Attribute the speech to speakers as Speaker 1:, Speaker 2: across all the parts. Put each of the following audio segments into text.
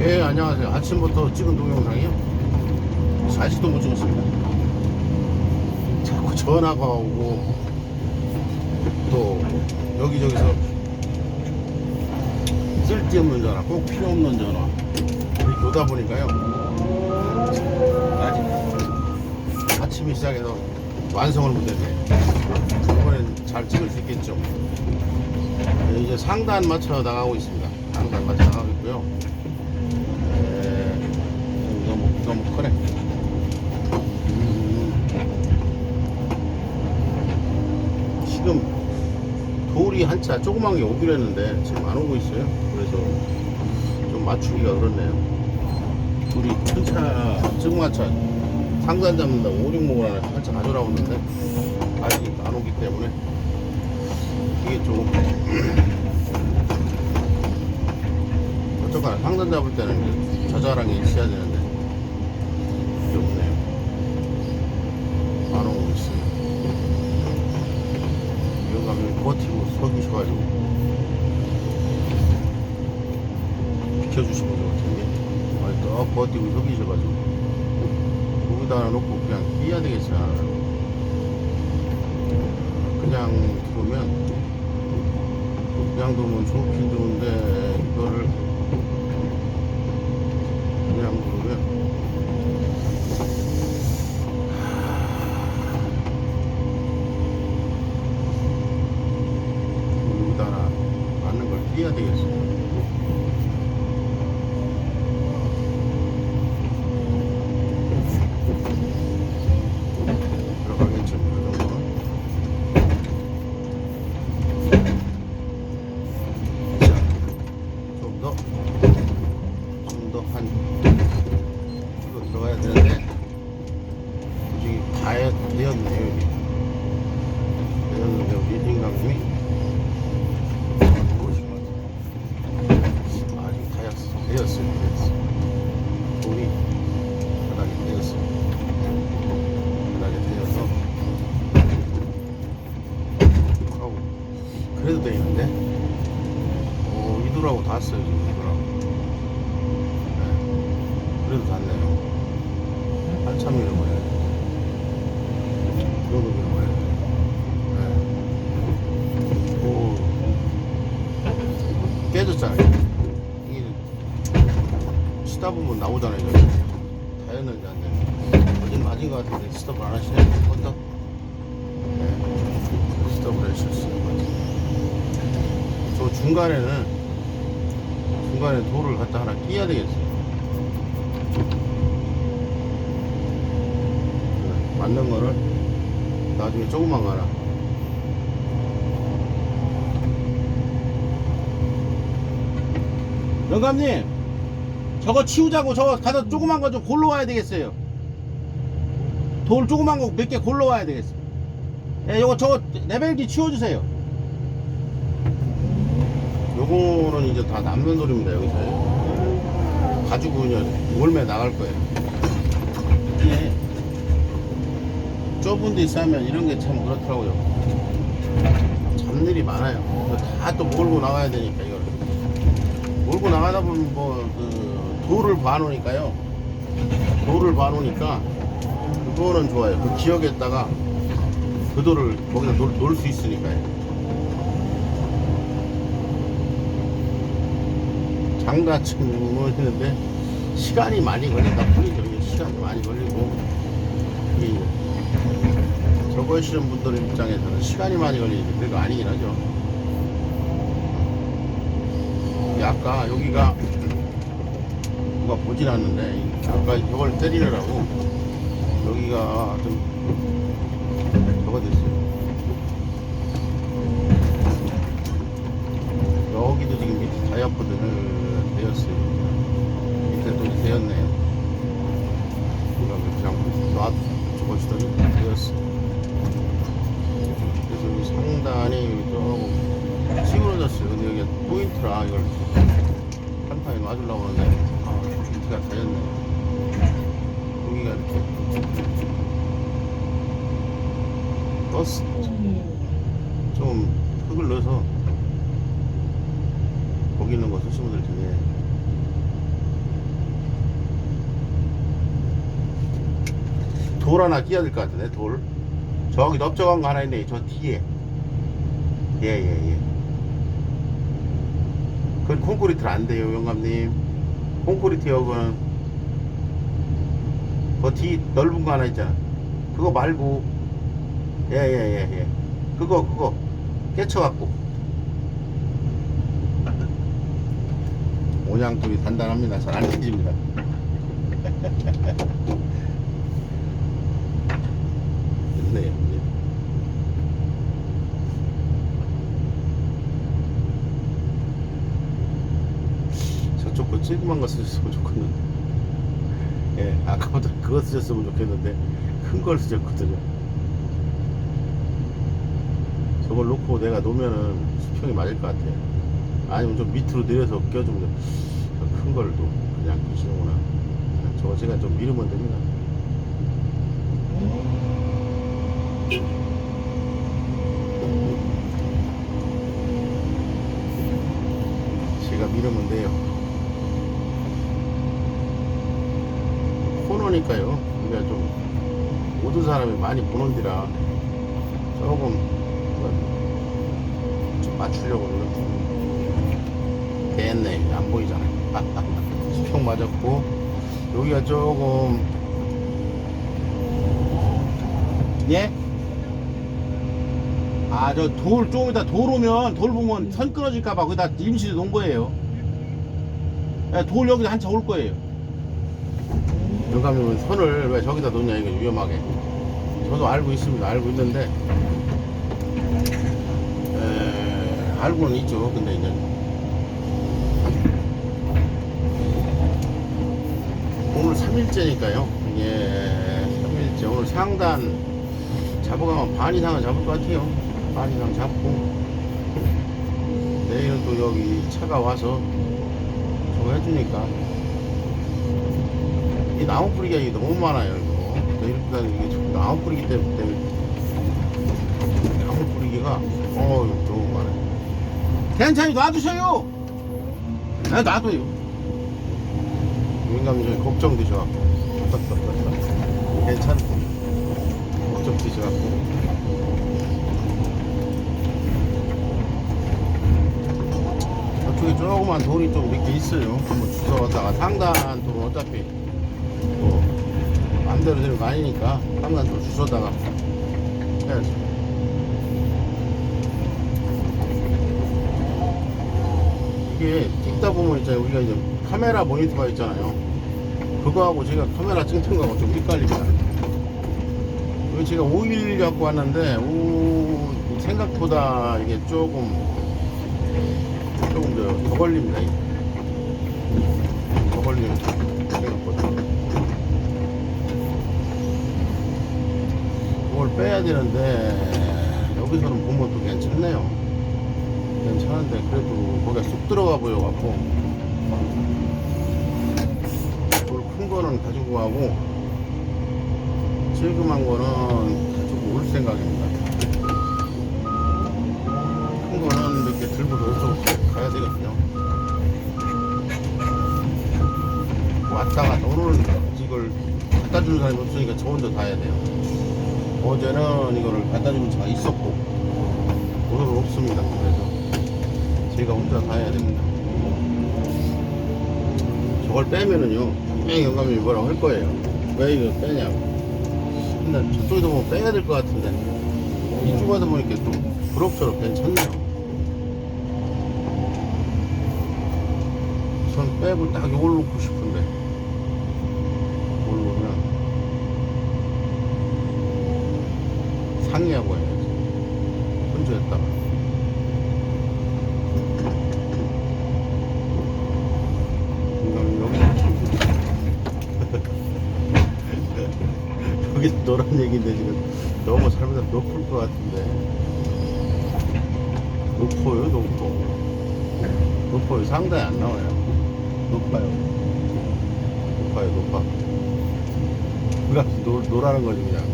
Speaker 1: 예, 안녕하세요. 아침부터 찍은 동영상이요? 아직도 못 찍었습니다. 자꾸 전화가 오고, 또, 여기저기서 쓸데없는 전화, 꼭 필요 없는 전화. 오다 보니까요. 아직 아침이 시작해서 완성을 못했네요. 이번엔 잘 찍을 수 있겠죠. 네, 이제 상단 맞춰 나가고 있습니다. 상단 맞춰 나가고 있고요. 네, 너무 너무 크네. 음, 지금 돌이 한차 조그만 게 오기로 했는데 지금 안 오고 있어요. 그래서 좀 맞추기가 그렇네요. 둘이 큰 차, 조그만 차 상단 잡는다고 5, 6목을 하나 한차 가져라 오는데 아직 안 오기 때문에 이게 조금 상단 잡을 때는 저자랑이 있어야 되는데. 이게 없네요 안 오고 있어요. 영감이 버티고 서기셔가지고. 비켜주신 것 같은데. 아니 또 버티고 서기셔가지고. 여기다 하나 놓고 그냥 뛰어야 되겠어요 그냥 두면. 그냥 두면 좋긴 좋은데 이거를 그냥 두면 여기다 하나 맞는 걸 띄어야 되겠어요 들어가겠죠 그 정도는 좀 더, 좀 더 한, 이거 들어가야 되는데, 솔직히 다 되었네요, 여기. 되었는데, 우리 인강님이, 보신 것 같아요. 아직 다였어, 되었어요, 되었어. 돌이 바닥에 되었어요. 바닥에 되어서, 하고, 그래도 되는데, 오, 이두라고 닿았어요, 지금 이두라고. 네. 그래도 닿네요. 한참 밀어버려야 돼. 이거도 밀어버려야 돼. 네. 오. 깨졌잖아요. 이게 치다 보면 나오잖아요, 안 됐는지. 어제 맞은 것 같은데 스톱을 안 하시네. 어떤? 네. 스톱을 해주셨어요. 저 중간에는 중간에 돌을 갖다 하나 끼야 되겠어요. 네, 맞는 거를 나중에 조금만 가라. 영감님, 저거 치우자고 저거 가서 조그만 거 좀 골로 와야 되겠어요. 돌 조그만 거 몇 개 골로 와야 되겠어요. 예, 요거 저거 레벨기 치워주세요. 요거는 이제 다 남는 돌입니다 여기서 가지고 그냥 몰매 나갈 거예요 이게 좁은 데 싸면 이런 게 참 그렇더라고요 잡일이 많아요 다 또 몰고 나가야 되니까 몰고 나가다 보면 뭐그 돌을 봐놓으니까요 돌을 봐놓으니까 그거는 좋아요 그 지역에다가 그 돌을 거기다 놓을 수 있으니까요 장다층을 했는데 시간이 많이 걸린다. 이게 시간이 많이 걸리고 저거 하시는 분들 입장에서는 시간이 많이 걸리는데 별거 아니긴 하죠. 아까 여기가 누가 보진 않는데 아까 이걸 때리느라고 여기가 좀 저거 됐어요. 여기도 지금 밑에 다이아포드를 되었어요. 밑에 또 되었네요. 그러면 그냥 놔 죽어주더니 되었어. 그래서 상단이 조금 찌그 맞았어요. 근데 여기 포인트라 이걸 한판에 맞으려고 하는데 아, 포인트가 잘렸네. 여기가 이렇게 버스 좀 흙을 넣어서 거기 있는 거 쓰시면 될 텐데 돌 하나 끼어야 될 것 같은데 돌 저기 넓적한 거 하나 있네 저 뒤에 예예예 예, 예. 예. 그건 콘크리트는 안 돼요 영감님. 콘크리트 역은 그뒤 넓은 거 하나 있잖아. 그거 말고. 예예예예. 그거 그거. 깨쳐갖고. 온양돌이 단단합니다. 잘 안 깨집니다. 있네요 예. 저쪽 거 찔끔한 거 쓰셨으면 좋겠는데. 예 아까부터 그거 쓰셨으면 좋겠는데 큰 걸 쓰셨거든요. 저걸 놓고 내가 놓으면은 수평이 맞을 것 같아요. 아니면 좀 밑으로 내려서 껴주면 큰 걸도 그냥 끼시는구나. 저거 제가 좀 미루면 됩니다. 제가 미루면 돼요 코너니까요. 우리가 좀 모든 사람이 많이 보는 데라 조금 좀 맞추려고 노력 중 됐네. 안 보이잖아요. 수평 맞았고 여기가 조금 예? 아 저 돌 조금 이따 돌 오면 돌 보면 선 끊어질까봐 거기다 임시로 놓은 거예요. 예, 돌 여기다 한차 올 거예요 영감님은 선을 왜 저기다 놓냐 이거 위험하게. 저도 알고 있습니다. 알고 있는데. 에, 알고는 있죠. 근데 이제. 오늘 3일째니까요. 예 3일째. 오늘 상단 잡아가면 반 이상은 잡을 것 같아요. 반 이상 잡고. 내일은 또 여기 차가 와서 저거 해주니까 이 나무 뿌리가 너무 많아요 이거. 저 이렇게 다니는 이게 좀 나무 뿌리기 때문에 나무 뿌리기가 어우 너무 많아요. 괜찮이 놔두셔요! 네, 놔둬요. 민감이 저기 걱정 되셔갖고. 괜찮고 걱정 되셔갖고 조그만 돌이 좀몇개 있어요. 한번 주워왔다가 상단 돌은 어차피 뭐 마음대로 되는 거 아니니까 상단 돌 주워다가 해야지. 이게 찍다 보면 있잖아요 우리가 이제 카메라 모니터가 있잖아요. 그거하고 제가 카메라 찍는 거하고 좀 헷갈립니다. 이거 제가 5일 갖고 왔는데 오, 생각보다 이게 조금 조금 더, 더 걸립니다. 더 걸리는 생각보다 그걸 빼야 되는데 여기서는 보면 또 괜찮네요. 괜찮은데 그래도 거기가 쑥 들어가 보여갖고 그걸 큰 거는 가지고 가고 질금한 거는 가지고 올 생각입니다 이렇게 들고 저쪽 가야 되거든요 왔다가 오늘은 이걸 갖다 주는 사람이 없으니까 저 혼자 다 해야 돼요 어제는 이거를 갖다 주는 차가 있었고 오늘은 없습니다 그래서 제가 혼자 다 해야 됩니다. 저걸 빼면은요, 분명히 영감이 뭐라고 할 거예요. 왜 이거 빼냐고. 근데 저쪽에도 보면 빼야 될 것 같은데, 이쪽 하다 보니까 좀 부럽처럼 괜찮네요. 전 빼고 딱 이걸 놓고 싶은데, 이걸 놓으면 상의하고 해야지. 혼주했다가. 여기. 노란 얘기인데 지금 너무 잘못하면 높을 것 같은데. 높아요 높고. 높아요. 상당히 안 나와요 높아요. 높아요, 높아. 그니까 노, 놀아는 거지, 그냥.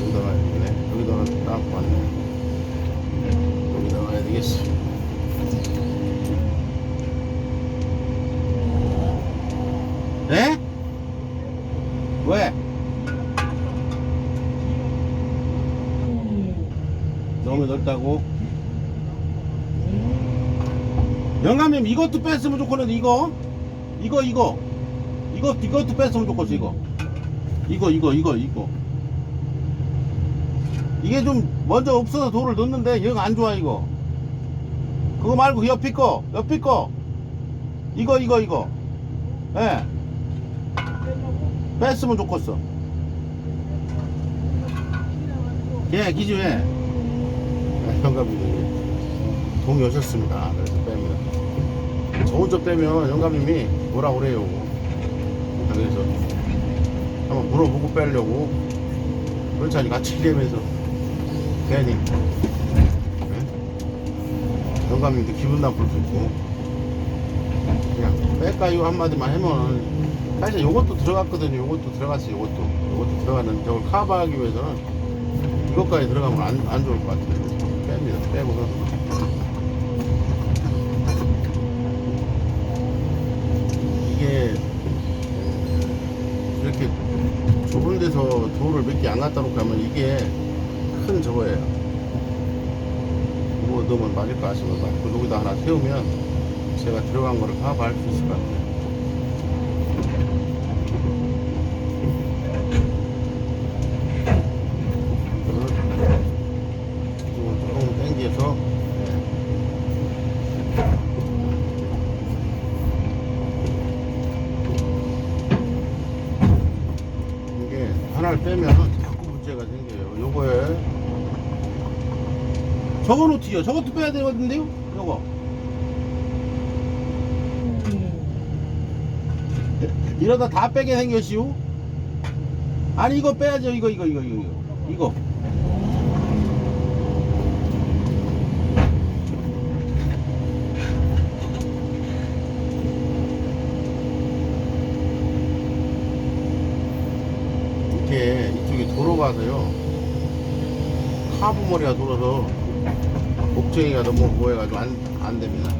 Speaker 1: 여기다 가야 되네. 여기다 가야 딱 맞네. 여기다 놔야 되겠어. 에? 왜? 너무 넓다고? 영감님 이것도 뺐으면 좋겠는데 이거. 이거 이거. 이거 이것도 뺐으면 좋겠어 이거. 이거 이거 이거 이거. 이게 좀 먼저 없어서 돌을 넣는데 얘가 안 좋아 이거. 그거 말고 그 옆에 거 옆에 거 이거 이거 이거. 예. 뺐으면 좋겠어. 예 기주에 영감님이 동의하셨습니다. 그래서 뺍니다 저 혼자 빼면 영감님이 뭐라 그래요? 그래서 한번 물어보고 빼려고. 그렇지 같이 일하면서. 괜히. 예? 영감님도 기분 나쁠 수 있고. 그냥 뺄까요? 한마디만 하면 사실 요것도 들어갔거든요. 요것도 들어갔어요 요것도. 요것도 들어갔는데 저걸 커버하기 위해서는 이것까지 들어가면 안, 안 좋을 것 같아요. 뺍니다. 빼고서 이게 이렇게 좁은 데서 개안 갖다 놓고 하면 이게 큰 저거예요. 이거 넣으면 맞을 것 같습니다. 그 여기다 하나 세우면 제가 들어간 거를 커버할 수 있을 것 같아요. 저건 어떻게요? 저것도 빼야 되거든요? 요거. 이러다 다 빼게 생겼시오? 아니 이거 빼야죠 이거 이거 이거 이거 이거 이렇게 이쪽에 도로가서요 카브 머리가 돌아서 목쟁이가 너무 보여가지고 안, 안 됩니다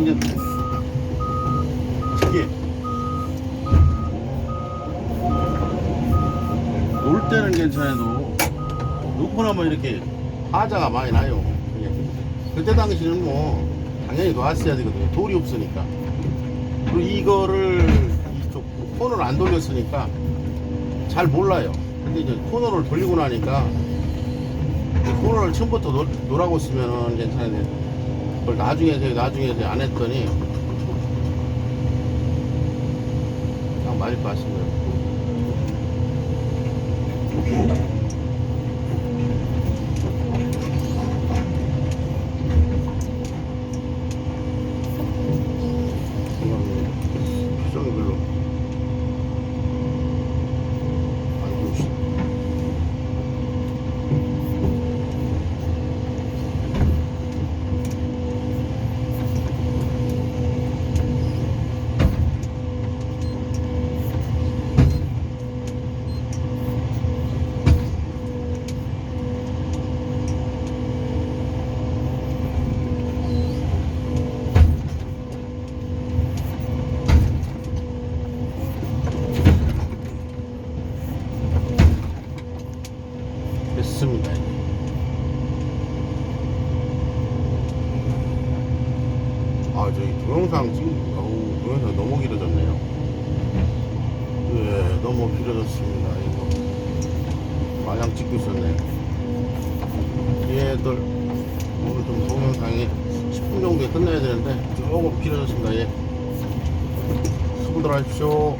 Speaker 1: 이제 이게 놀 때는 괜찮아도 놓고 나면 이렇게 하자가 많이 나요 이게. 그때 당시는 뭐 당연히 놨어야 되거든요 돌이 없으니까 그리고 이거를 이쪽 코너를 안 돌렸으니까 잘 몰라요. 근데 이제 코너를 돌리고 나니까 이 코너를 처음부터 놀, 놀라고 쓰면은 괜찮은데 그걸 나중에 해서 나중에 해서 안 했더니 딱 맞을 것 같습니다. 수정이 별로 안 좋으시 됐습니다. 아, 저희 동영상 찍, 어우, 동영상 너무 길어졌네요. 예, 너무 길어졌습니다. 이거. 마냥 찍고 있었네. 얘들, 오늘 좀 동영상이 10분 정도에 끝나야 되는데, 조금 길어졌습니다. 예. 수고들 하십시오.